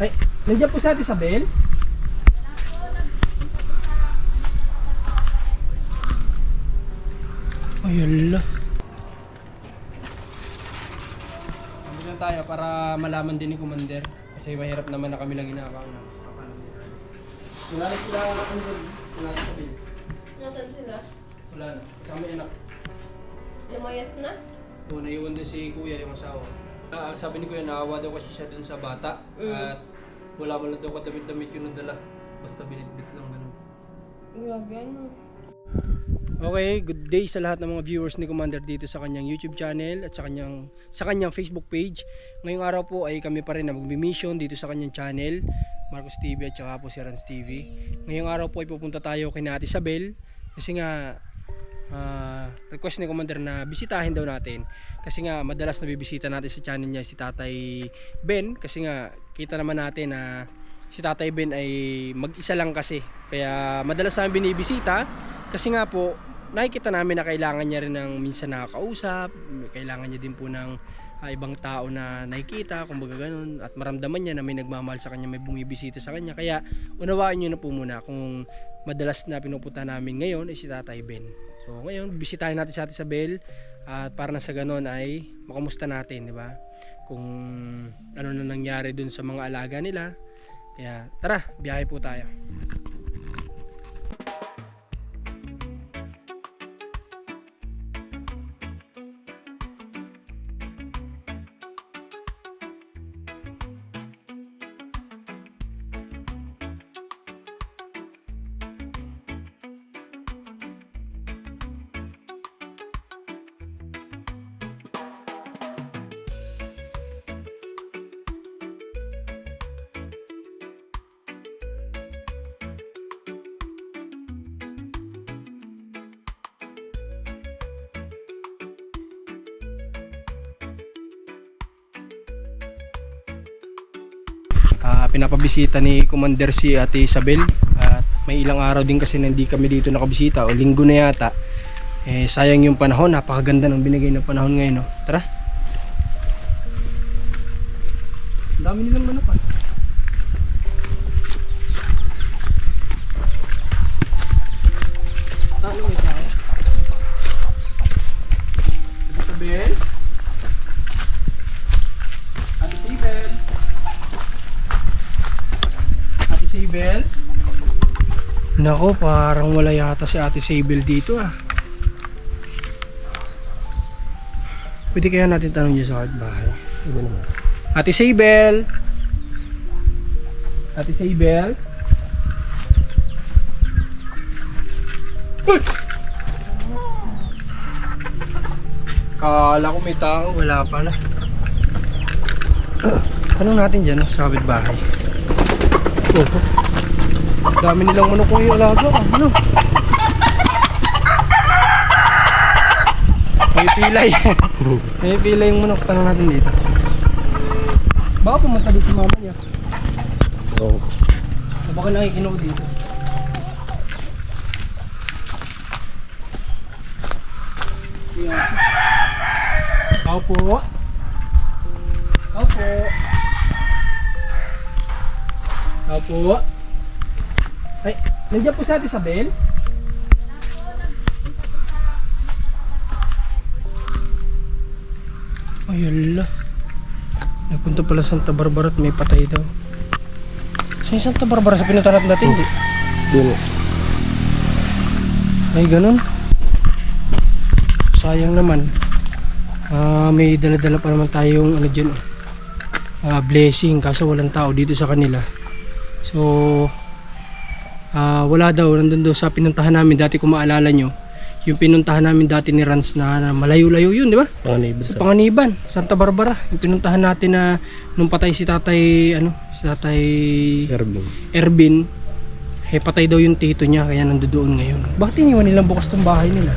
Ay, nandiyan po sa atin Isabel? Ay, ala. Kami lang tayo para malaman din ni Commander. Kasi mahirap naman na kami lang inaabang na. Wala na sila, ano na sa bill. Nasaan sila? Wala na. Kasama yung anak. Lumayas na? So, naiwan din si kuya yung asawa. Ah, sabi ni kuya, naawa daw kasi siya dun sa bata. Mm. At wala man lang daw kadamit-damit yung nadala. Basta binit-bit lang ganun. Grabe ano. Okay, good day sa lahat ng mga viewers ni Commander dito sa kanyang YouTube channel at sa kanyang sa kanyang Facebook page. Ngayong araw po ay kami pa rin na magmi-mission dito sa kanyang channel, Marcos TV at saka po si Rans TV. Ngayong araw po ay pupunta tayo kay Ate Isabel kasi nga ah, request ni Commander na bisitahin daw natin kasi nga madalas nabibisita natin sa channel niya si Tatay Ben kasi nga kita naman natin na si Tatay Ben ay mag-isa lang kasi. Kaya madalas namin binibisita kasi nga po nakikita namin na kailangan niya rin ng minsan nakakausap kailangan niya din po ng ah, ibang tao na nakikita kumbaga ganun. At maramdaman niya na may nagmamahal sa kanya may bumibisita sa kanya. Kaya unawaan niyo na po muna kung madalas na pinupunta namin ngayon ay si Tatay Ben. So ngayon bisitahin natin si Ate Isabel. At para na sa ganun ay makamusta natin di ba? Kung ano na nangyari dun sa mga alaga nila. Kaya tara biyahe po tayo Ah, pinapabisita ni Commander si Ate Isabel. At may ilang araw din kasi na hindi kami dito nakabisita o linggo na yata. Eh sayang yung panahon. Napakaganda ng binigay ng panahon ngayon no? tara. Dami nilang parang wala yata si Ate Sable dito ah. Pwede kaya natin tanong niya sa bahay. Ano? Ate Sable? Ate Sable? Uy! Kala ko may tao, wala pala. Tanong natin dyan, sa kapitbahay. Oo. Dami nilang manok kung alaga. Ano? May pilay. May pilay yung manok. Tanong natin dito. Baka pumunta dito si mama niya. Oo. O baka nakikinog dito. Yeah. Tao po. Tao po. Tao po. Ay, nandiyan po sa atin Isabel? Ay, ala. Nagpunta pala sa Santa Barbara at may patay daw. Sa Santa Barbara sa pinunta natin dati, hindi. Dito. Ay, ganun. Sayang naman. Ah, may dala-dala pa naman tayong ano dyan. ah, blessing kaso walang tao dito sa kanila. So, ah, wala daw. Nandun daw sa pinuntahan namin dati kung maalala nyo. Yung pinuntahan namin dati ni Rans na, na malayo-layo yun, di ba? Panganiban Sa. Panganiban, Santa Barbara. Yung pinuntahan natin na nung patay si tatay, ano, si tatay Erbil. Ervin, eh patay daw yung tito niya kaya nandoon ngayon. Bakit iniwan nilang bukas tong bahay nila?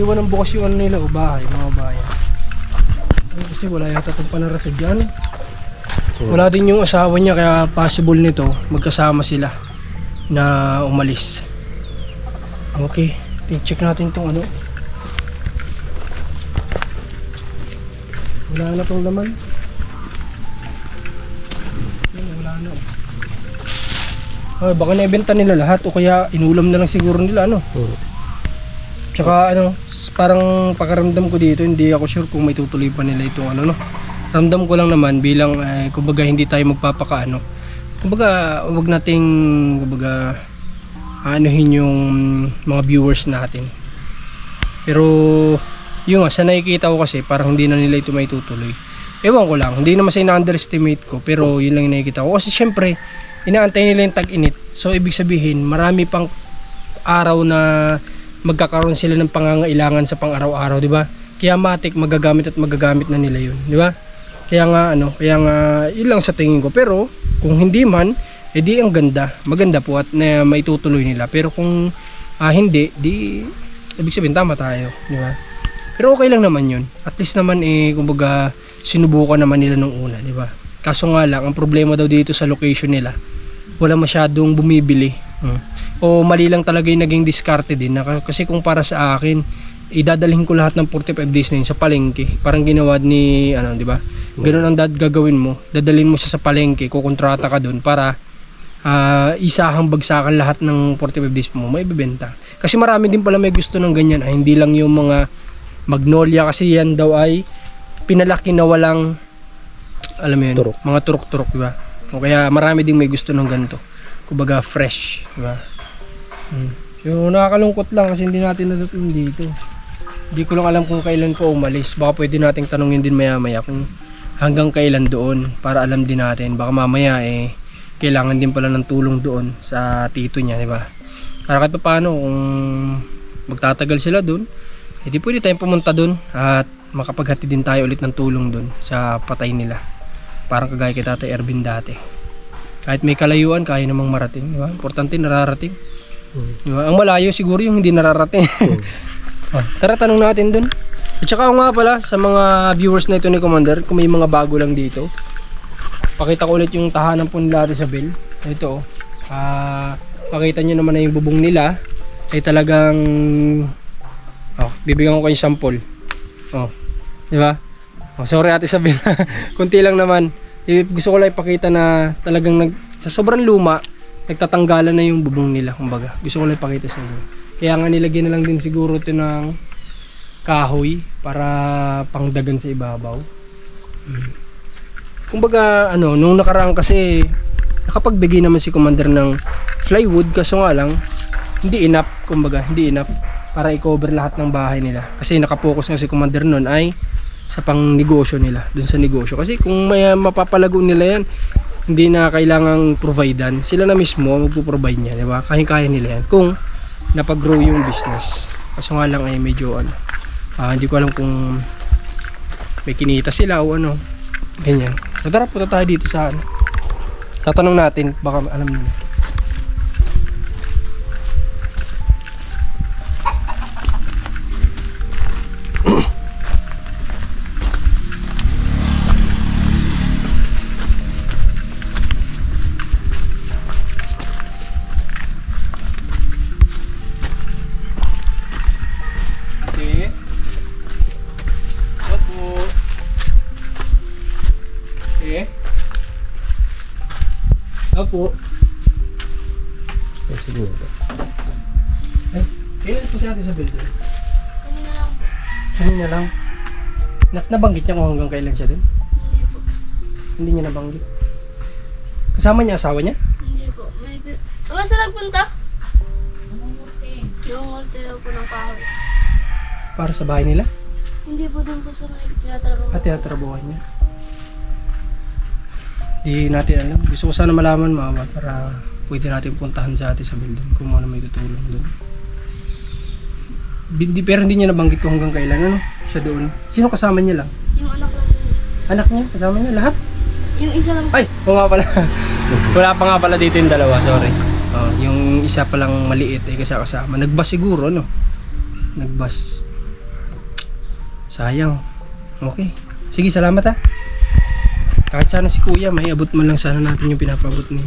Naiwan ng bukas yung ano nila o bahay, mga Kasi wala yata itong panarasod dyan. Wala din yung asawa niya kaya possible nito magkasama sila na umalis. Okay, check natin itong ano. Wala na tong laman. Wala na. Ay, baka naibenta nila lahat o kaya inulam na lang siguro nila ano. Tsaka ano, parang pakaramdam ko dito, hindi ako sure kung may tutuloy pa nila itong ano no. Ramdam ko lang naman bilang eh, kumbaga hindi tayo magpapakaano. Kumbaga wag nating kumbaga anuhin yung mga viewers natin. Pero yung nga, sa nakikita ko kasi parang hindi na nila ito may tutuloy. Ewan ko lang, hindi naman sa ina-underestimate ko pero yun lang yung nakikita ko. Kasi syempre, inaantay nila yung tag-init. So ibig sabihin, marami pang araw na magkakaroon sila ng pangangailangan sa pang-araw-araw, di ba? Kaya matik magagamit at magagamit na nila yun, di ba? Kaya nga ano, kaya nga yun lang sa tingin ko. Pero kung hindi man, edi ang ganda. Maganda po at na may tutuloy nila. Pero kung ah, hindi, di ibig sabihin tama tayo, di ba? Pero okay lang naman yun. At least naman eh, kumbaga, sinubukan naman nila nung una, di ba? Kaso nga lang, ang problema daw dito sa location nila, wala masyadong bumibili. Hmm. O mali lang talaga yung naging diskarte din. Na, kasi kung para sa akin, idadalhin ko lahat ng 45 days na yun sa palengke. Parang ginawa ni, ano, di ba? Ganun ang dad gagawin mo. Dadalhin mo siya sa palengke, kukontrata ka doon para ah, isahang bagsakan lahat ng 45 days mo, may bibenta. Kasi marami din pala may gusto ng ganyan. Ay, hindi lang yung mga magnolia kasi yan daw ay pinalaki na walang alam mo yun, Turok. mga turok-turok, di ba? O kaya marami ding may gusto ng ganito. Kumbaga fresh, di ba? Hmm. So nakakalungkot lang kasi hindi natin natutunan dito. Hindi ko lang alam kung kailan po umalis. Baka pwede nating tanungin din maya-maya kung hanggang kailan doon para alam din natin. Baka mamaya eh kailangan din pala ng tulong doon sa tito niya, di ba? Para kahit pa paano kung magtatagal sila doon, hindi pwede tayong pumunta doon at makapaghati din tayo ulit ng tulong doon sa patay nila. Parang kagaya kay Tatay Ervin dati. Kahit may kalayuan, kaya namang marating, di ba? Importante nararating. Ba? Ang malayo siguro yung hindi nararating. oh, tara tanong natin doon. At saka nga pala sa mga viewers na ito ni Commander, kung may mga bago lang dito. Pakita ko ulit yung tahanan po nila Isabel. Ito oh. Ah, pakita nyo naman na yung bubong nila ay talagang oh, bibigyan ko kayo sample. Oh. Di ba? Oh, sorry Ate Isabel. Kunti lang naman. Eh, Gusto ko lang ipakita na talagang nag, sa sobrang luma, nagtatanggalan na yung bubong nila, kumbaga. Gusto ko lang ipakita sa inyo. Kaya nga nilagyan na lang din siguro ito ng kahoy para pangdagan sa ibabaw. Mm. Kumbaga, ano, nung nakaraan kasi nakapagbigay naman si Commander ng plywood kaso nga lang hindi enough, kumbaga, hindi enough para i-cover lahat ng bahay nila. Kasi nakapokus nga si Commander noon ay sa pang negosyo nila, dun sa negosyo. Kasi kung may mapapalago nila yan, hindi na kailangang providean. Sila na mismo magpo-provide niya, di ba? Kaya-kaya nila yan. Kung napag-grow yung business. Kaso nga lang ay medyo ano, ah, hindi ko alam kung may kinita sila o ano. Ganyan. So tara, punta tayo dito sa ano. Tatanong natin, baka alam nila. Okay. Opo. Ay, siguro. Ay, kailan po si Ate Isabel doon? Kanina lang. Kanina lang. Nat nabanggit niya kung hanggang kailan siya doon? Hindi po. Hindi niya nabanggit. Kasama niya asawa niya? Hindi po. May... Ama, saan nagpunta? Yung orte daw po ng kahoy. Para sa bahay nila? Hindi po doon po sa tinatrabaho. At tinatrabuhan niya. Di natin alam. Gusto ko sana malaman mama para pwede natin puntahan sa Ate Isabel doon kung ano may tutulong doon. Hindi, pero hindi niya nabanggit kung hanggang kailan ano siya doon. Sino kasama niya lang? Yung anak lang. Anak niya? Kasama niya? Lahat? Yung isa lang. Ay, oo nga pala. Wala pa nga pala dito yung dalawa, sorry. Oh, yung isa pa lang maliit eh kasi kasama. Nagbas siguro, no? Nagbas. Sayang. Okay. Sige, salamat ha. Kahit sana si kuya, may abot man lang sana natin yung pinapabot ni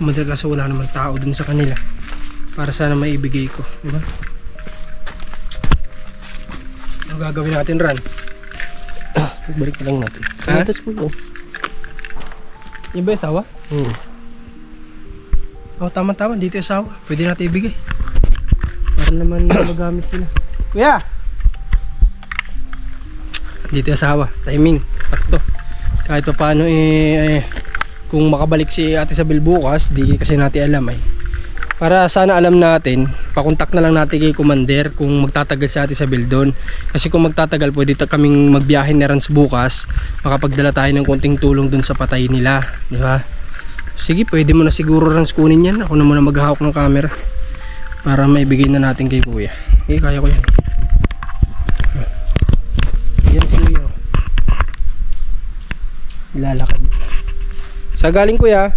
Mother kasi wala naman tao dun sa kanila. Para sana may ibigay ko, di ba? Ano gagawin natin, Rans? Balik na lang natin. Ha? Ano school oh. Yung ba yung asawa? Hmm. Oo, tama-tama. Dito yung asawa. Pwede natin ibigay. Para naman magamit sila. Kuya! Dito yung asawa. Timing. Sakto. Kahit pa paano eh, eh, kung makabalik si Ate Isabel bukas, di kasi natin alam ay. Para sana alam natin, pakontak na lang natin kay Commander kung magtatagal si Ate Isabel doon. Kasi kung magtatagal, pwede kaming magbiyahe ni Rans bukas. Makapagdala tayo ng konting tulong doon sa patay nila. Di ba? Sige, pwede mo na siguro Rans kunin yan. Ako na muna maghahawak ng camera. Para maibigay na natin kay Kuya. Okay, kaya ko yan. Yan si Kuya. Lalakad. Sa galing Kuya?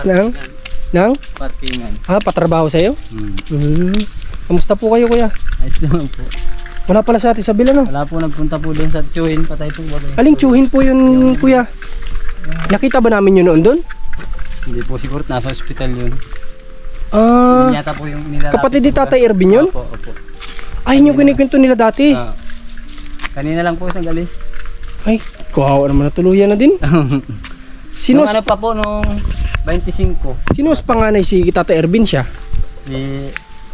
Nang? Nang? Parkingan. Ah, patrabaho sa'yo? Hmm. Hmm. Kamusta po kayo Kuya? Ayos naman po. Wala pala sa atin sa bila no? Wala po nagpunta po doon sa Chuhin. Patay po bagay. Aling tsuhin po yun Kuya? Nakita ba namin yun noon doon? Hindi po siguro nasa ospital yun. Ah, Yun yata po yung nilalapit. kapatid ni Tatay ba? Ervin yun? Opo, opo. Ay, yun yung kinikwento nila dati. Ah. Kanina lang po isang galis. Ay, kawawa naman na tuluyan na din. Sino, Nung ano pa po nung 25. sino mas panganay si Tata Ervin siya? Si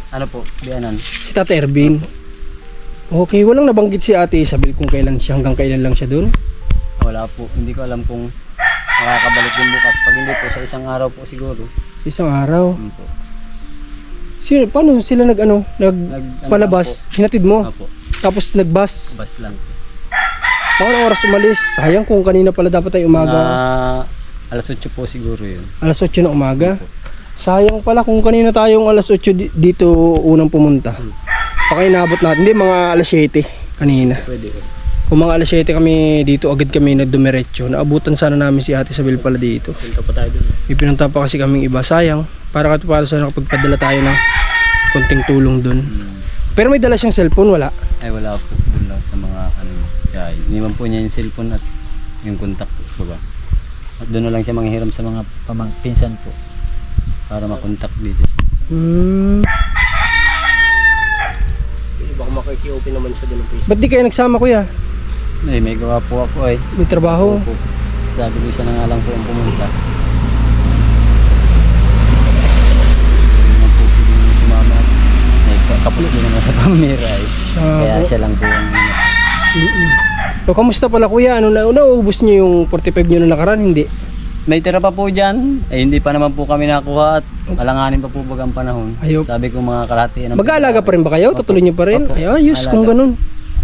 ano po, Bianan. Si Tata Ervin. Okay, walang nabanggit si Ate Isabel kung kailan siya, hanggang kailan lang siya doon. Wala po. Hindi ko alam kung makakabalik din bukas. Pag hindi po, sa isang araw po siguro. Sa isang araw. Yun po. Sino, paano sila nag ano, nag Nag, ano palabas? Hinatid mo? po. Tapos nagbus? Lang. Paano oras umalis? Sayang kung kanina pala dapat tayo umaga. Mga alas 8 po siguro yun. Alas 8 na umaga. Sayang pala kung kanina tayong alas 8 di- dito unang pumunta. Baka inabot natin. Hindi, mga alas 7 kanina. Pwede po. Kung mga alas 7 kami dito, agad kami nagdumiretso. Naabutan sana namin si Ate Isabel pala dito. Punta pa tayo doon. May pinunta pa kasi kaming iba. Sayang. Para kahit paano sana nakapagpadala tayo ng konting tulong dun. Pero may dala siyang cellphone, wala. Ay wala po doon lang sa mga ano. Kaya iniwan po niya yung cellphone at yung contact po ba. At doon na lang siya manghiram sa mga pamangpinsan po para makontak dito siya. Hmm. Baka makiki-open naman siya doon ng Facebook. Ba't di kayo nagsama kuya? Ay, may gawa po ako ay. May trabaho. Po. Sabi ko siya na nga lang po ang pumunta. Hindi naman po pwedeng sumama. Kapos din naman sa pamira ay. Sa... Kaya siya lang po ang Mm-mm. So, kamusta pala kuya? Ano na, naubos niyo yung 45 niyo na nakaraan? Hindi. May tira pa po dyan. Eh, hindi pa naman po kami nakuha at alanganin pa po baga ang panahon. Ayaw. Sabi ko mga kalahati ng Mag-aalaga pa rin ba kayo? Tutuloy niyo pa rin? Opo. Ay, ayos. Alaga. Kung ganun.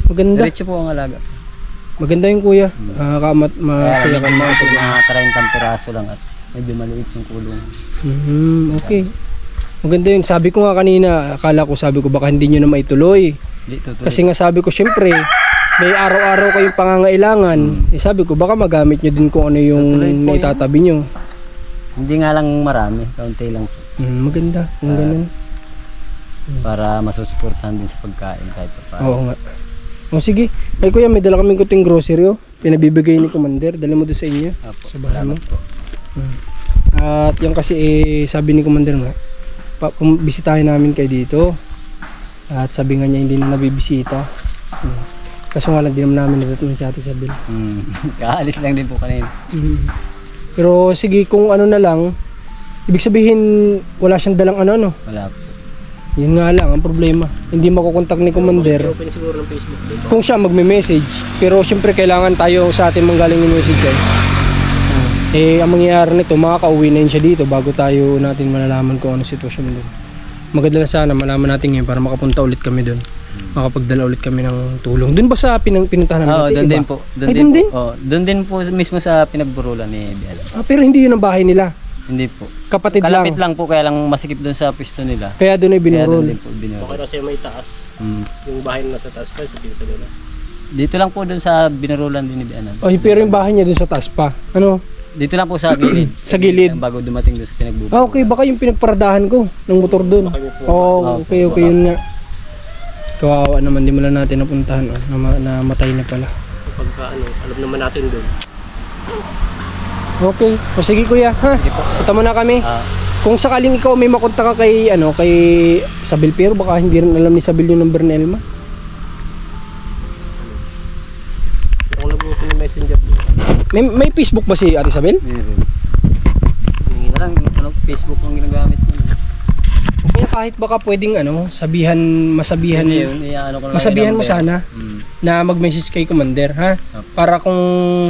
Maganda. Diretso po ang alaga. Maganda yung kuya. Ah, kamat, Kaya masaya ka medyo mga, mga 30 piraso lang at medyo maliit yung kulong. Mhm, okay. Maganda yun. Sabi ko nga kanina, akala ko sabi ko baka hindi nyo na maituloy. Hindi, tutuloy. Kasi nga sabi ko syempre, may araw-araw kayong pangangailangan. Eh sabi ko baka magamit nyo din kung ano yung Tutuloy naitatabi nyo. Hindi nga lang marami, kaunti lang. Hmm, maganda. Kung ganun. Para masusuportahan din sa pagkain kahit pa paano. Oo nga. O sige. Ay kuya, may dala kaming kuting grocery oh. Pinabibigay ni Commander. Dala mo doon sa inyo. Apo, Sa bahay mo? po. At yan kasi eh, sabi ni Commander nga, bisitahin namin kayo dito. At sabi nga niya hindi na nabibisita. Hmm. Kaso nga lang di naman namin natatungan si Ate Isabel. Hmm. Kaalis lang din po kanina. Mhm. Pero sige kung ano na lang, ibig sabihin wala siyang dalang ano ano. Wala po. Yun nga lang ang problema. Hindi makokontak ni Commander Open siguro ng Facebook kung siya magme-message. Pero syempre kailangan tayo sa atin manggaling yung message eh. Eh, ang mangyayari nito, makaka-uwi na yun siya dito bago tayo natin malalaman kung ano sitwasyon doon. Maganda na sana malaman natin ngayon para makapunta ulit kami doon. Makapagdala ulit kami ng tulong. Doon ba sa pinang pinuntahan namin? Oo, natin, doon din po. Doon Ay, din, doon din? po. Oh, doon din po mismo sa pinagburulan ni Biala. Ah, pero hindi yun ang bahay nila. Hindi po. Kapatid Kalapit lang. lang po kaya lang masikip doon sa pwesto nila. Kaya doon ay Kaya binurol. doon din po binurol. Okay sa'yo may taas. Hmm. Yung bahay na nasa taas pa, sa nila. Dito lang po doon sa binurulan din ni Bianan. Ay, pero yung bahay niya doon sa taas pa. Ano? Dito lang po sa gilid. Sa gilid. Bago dumating doon sa pinagbuburulan. Ah, okay. Baka yung pinagparadahan ko ng motor doon. Po. Oo, Ah, okay, okay yun nga. Kawawa naman, di mo lang natin napuntahan. Oh, na, namatay na pala. Pagka ano, alam naman natin doon. Okay. O sige kuya, ha? Punta mo na kami. Ah, Kung sakaling ikaw may makontak ka kay, ano, kay Sabel, pero baka hindi rin alam ni Sabel yung number ni Elma. May, may Facebook ba si Ate Isabel? Meron. Hindi na lang, ano, Facebook ang ginagamit niya. Kaya kahit baka pwedeng ano, sabihan, masabihan, Hindi yun, ano ko lang masabihan mo sana Hmm. na mag-message kay Commander, ha? Para kung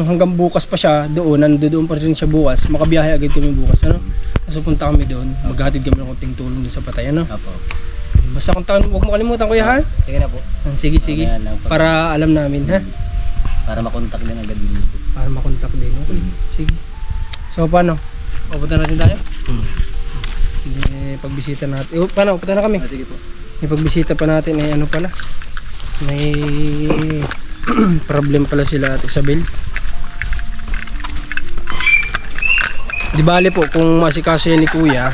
hanggang bukas pa siya doon, nandoon pa rin siya bukas, makabiyahe agad kami bukas, ano? So punta kami doon, maghatid kami ng konting tulong doon sa patay, ano? Apo. Basta kung taon, huwag mo kalimutan kuya, ha? Sige na po. Ah, Sige, sige. Mamaya lang, pag- Para alam namin, ha? Para makontak din agad din. Para makontak din, okay? Sige. So, paano? Pupunta natin tayo? Hindi, pagbisita natin. Eh, paano? Pupunta na kami. Ah, sige po. May pagbisita pa natin ay ano pala. May problem pala sila at Isabel. Di bale po, kung masikaso yan ni Kuya,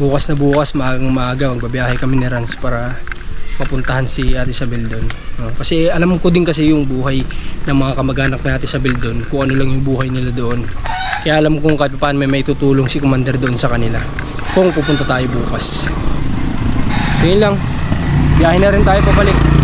bukas na bukas, maagang maaga, magbabiyahe kami ni Rans para mapuntahan si Ate Isabel doon. No? Kasi alam ko din kasi yung buhay ng mga kamag-anak na Ate Isabel doon, kung ano lang yung buhay nila doon. Kaya alam ko kung kahit paano may may tutulong si Commander doon sa kanila. Kung pupunta tayo bukas. So yun lang. Biyahe na rin tayo pabalik.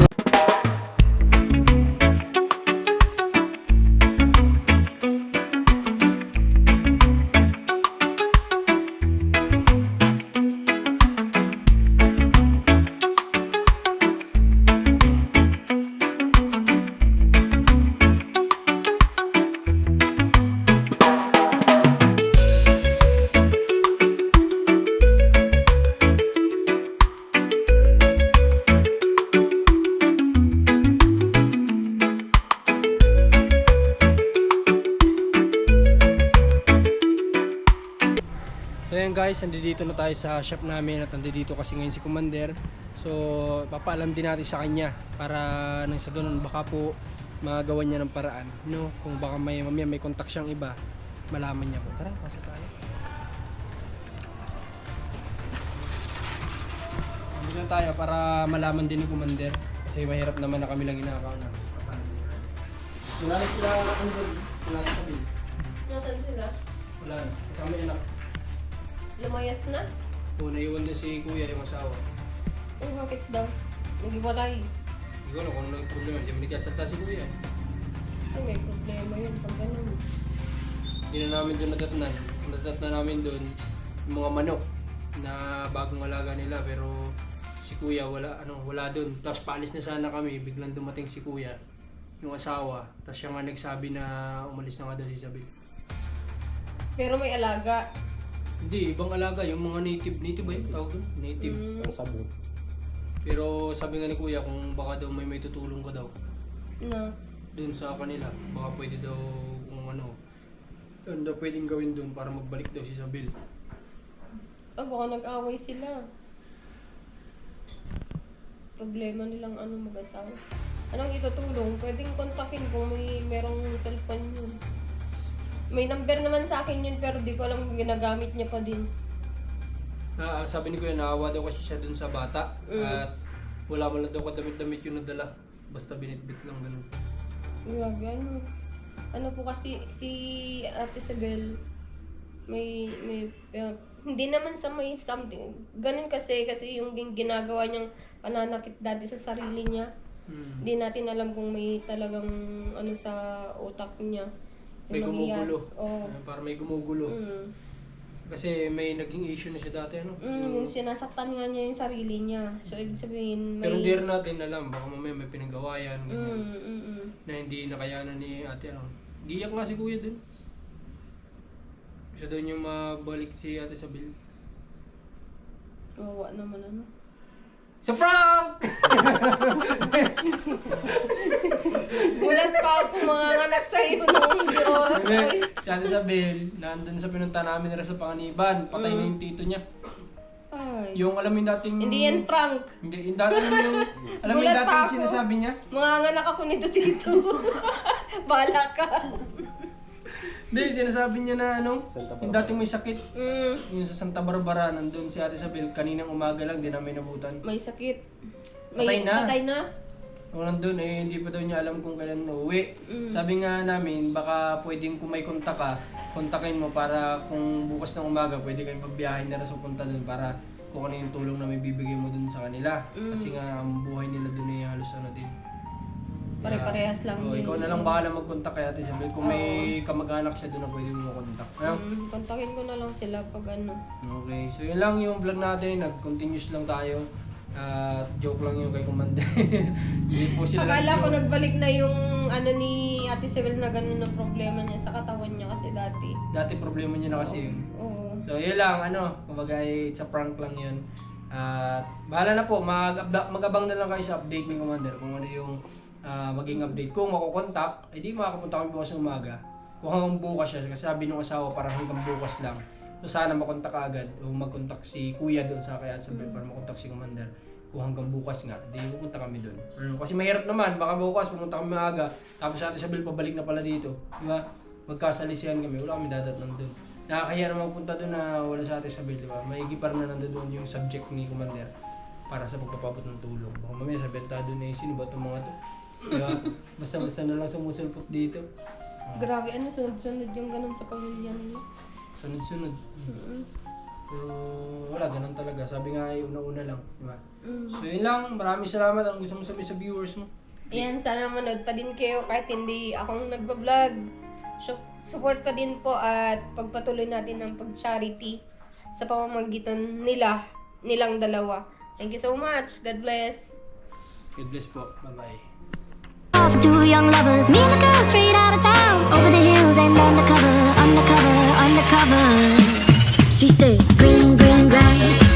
So yan guys, nandito na tayo sa shop namin at nandito kasi ngayon si Commander. So papaalam din natin sa kanya para nang sa ganun baka po magawa niya ng paraan. No? Kung baka may mamaya may contact siyang iba, malaman niya po. Tara, pasok tayo. Nandito na tayo para malaman din ni Commander. Kasi mahirap naman na kami lang inakaw na. Wala na sila, ano? Wala na sa bill. Nasaan sila? Wala na. Kasama yung anak. Lumayas na? O, naiwan din si kuya yung asawa. Uy, bakit daw? Nagiwalay. Hindi ko alam kung ano yung problema. Hindi mo nagkasalta si kuya. Ay, may problema yun pag ganun. Hindi na namin doon natatnan. Natat na namin doon yung mga manok na bagong alaga nila pero si kuya wala ano wala doon. Tapos paalis na sana kami, biglang dumating si kuya yung asawa. Tapos siya nga nagsabi na umalis na nga daw si Isabel. Pero may alaga. Hindi, ibang alaga, yung mga native, native ba yun? Tawag doon? Native. Mm, Ang sabo. Pero sabi nga ni kuya kung baka daw may may tutulong ka daw. na. dun sa kanila. Baka pwede daw kung ano, ano daw pwedeng gawin dun para magbalik daw si Isabel. Ah, baka nag-away sila. Problema nilang ano mag-asawa. Anong itutulong? Pwedeng kontakin kung may merong cellphone yun. May number naman sa akin yun pero di ko alam kung ginagamit niya pa din. Ah, sabi ni Kuya, naawa daw kasi siya dun sa bata. Mm. At wala man lang daw kadamit-damit yung nadala. Basta binitbit lang ganun. Grabe, ano? Ano po kasi si Ate Isabel may may uh, hindi naman sa may something. Ganun kasi kasi yung gin- ginagawa niyang pananakit dati sa sarili niya. Hmm. Hindi natin alam kung may talagang ano sa utak niya. May gumugulo. Oo. Ah, para may gumugulo. Mm. Kasi may naging issue na siya dati, ano? Mm, yung sinasaktan nga niya yung sarili niya. So, ibig sabihin, may... Pero hindi rin natin alam. Baka mamaya may pinagawayan. Ganyan, Mm, mm, mm. Na hindi nakayanan ni ate, ano. Giyak nga si Kuya dun. Siya doon yung mabalik si ate Isabel. Kawawa naman ano. Sa prank! Gulat pa ako mga anak sa iyo nung ko Hindi, si Ate Isabel, nandun sa pinunta namin nila sa Panganiban, patay na yung tito niya. Ay. Yung alam mo yung dating... Hindi yan prank. Hindi, yung dating yung... Alam mo yung Gulat pa dating ako. sinasabi niya? Mga anak ako nito dito. Bala ka. Hindi, sinasabi niya na ano, yung dating may sakit. Mm, Yung sa Santa Barbara, nandun si Ate Isabel, kaninang umaga lang, di namin nabutan. may sakit. May, Patay na. Patay na. Nung nandun eh, hindi pa daw niya alam kung kailan uuwi. Mm. Sabi nga namin, baka pwedeng kung may kontak ka, kontakin mo para kung bukas ng umaga, pwede kayong pagbiyahin na rin sa punta dun para kung ano yung tulong na may bibigay mo dun sa kanila. Mm. Kasi nga, ang buhay nila dun ay halos ano din. Pare-parehas lang Oh, din. ikaw na lang bahala mag-contact kay Ate Isabel. Kung may kamag-anak siya doon na pwede mo contact. Ano? Mm, kontakin ko na lang sila pag ano. Okay, so yun lang yung vlog natin. Nag-continuous lang tayo. At joke lang yung kay Commander. Hindi po sila Akala ko nag-joke. nagbalik na yung ano ni Ate Isabel na ganun na problema niya sa katawan niya kasi dati. Dati problema niya na kasi yun. Oo. So yun lang, ano, kumbaga it's a prank lang yun. At bahala na po, mag magabang na lang kayo sa update ni Commander kung ano yung ah, maging update. Kung makukontak, edi makakapunta kami bukas ng umaga. Kung hanggang bukas siya, kasi sabi ng asawa parang hanggang bukas lang. So sana makontak agad o magkontak si Kuya doon sa kaya sabi para makontak si Commander. Kung hanggang bukas nga, di pupunta kami doon. Ano, kasi mahirap naman, baka bukas pumunta kami maaga, tapos sa atin Isabel pabalik na pala dito. Di ba? Magkasalisihan kami, wala kami dadatnan doon. Nakakahiya naman punta doon na wala sa atin Isabel, di ba? Maigi pa rin na nandoon yung subject ni Commander para sa pagpapabot ng tulong. Baka mamaya sabihin tayo doon eh, sino ba itong mga to? Di ba? Basta-basta na lang sumusulpot dito. Grabe, ano, sunod-sunod yung ganun sa pamilya nila. Sunod-sunod. Mm. Pero wala, ganun talaga. Sabi nga ay una-una lang. Di ba? Mm. So yun lang, maraming salamat. Ang gusto mo sabihin sa viewers mo? Ayan, sana manood pa din kayo kahit hindi akong nagbablog. So, support pa din po at pagpatuloy natin ng pag-charity sa pamamagitan nila, nilang dalawa. Thank you so much. God bless. God bless po. Bye-bye. Two young lovers, me and the girl straight out of town. Over the hills and undercover, undercover, undercover. She said, Green, green grass,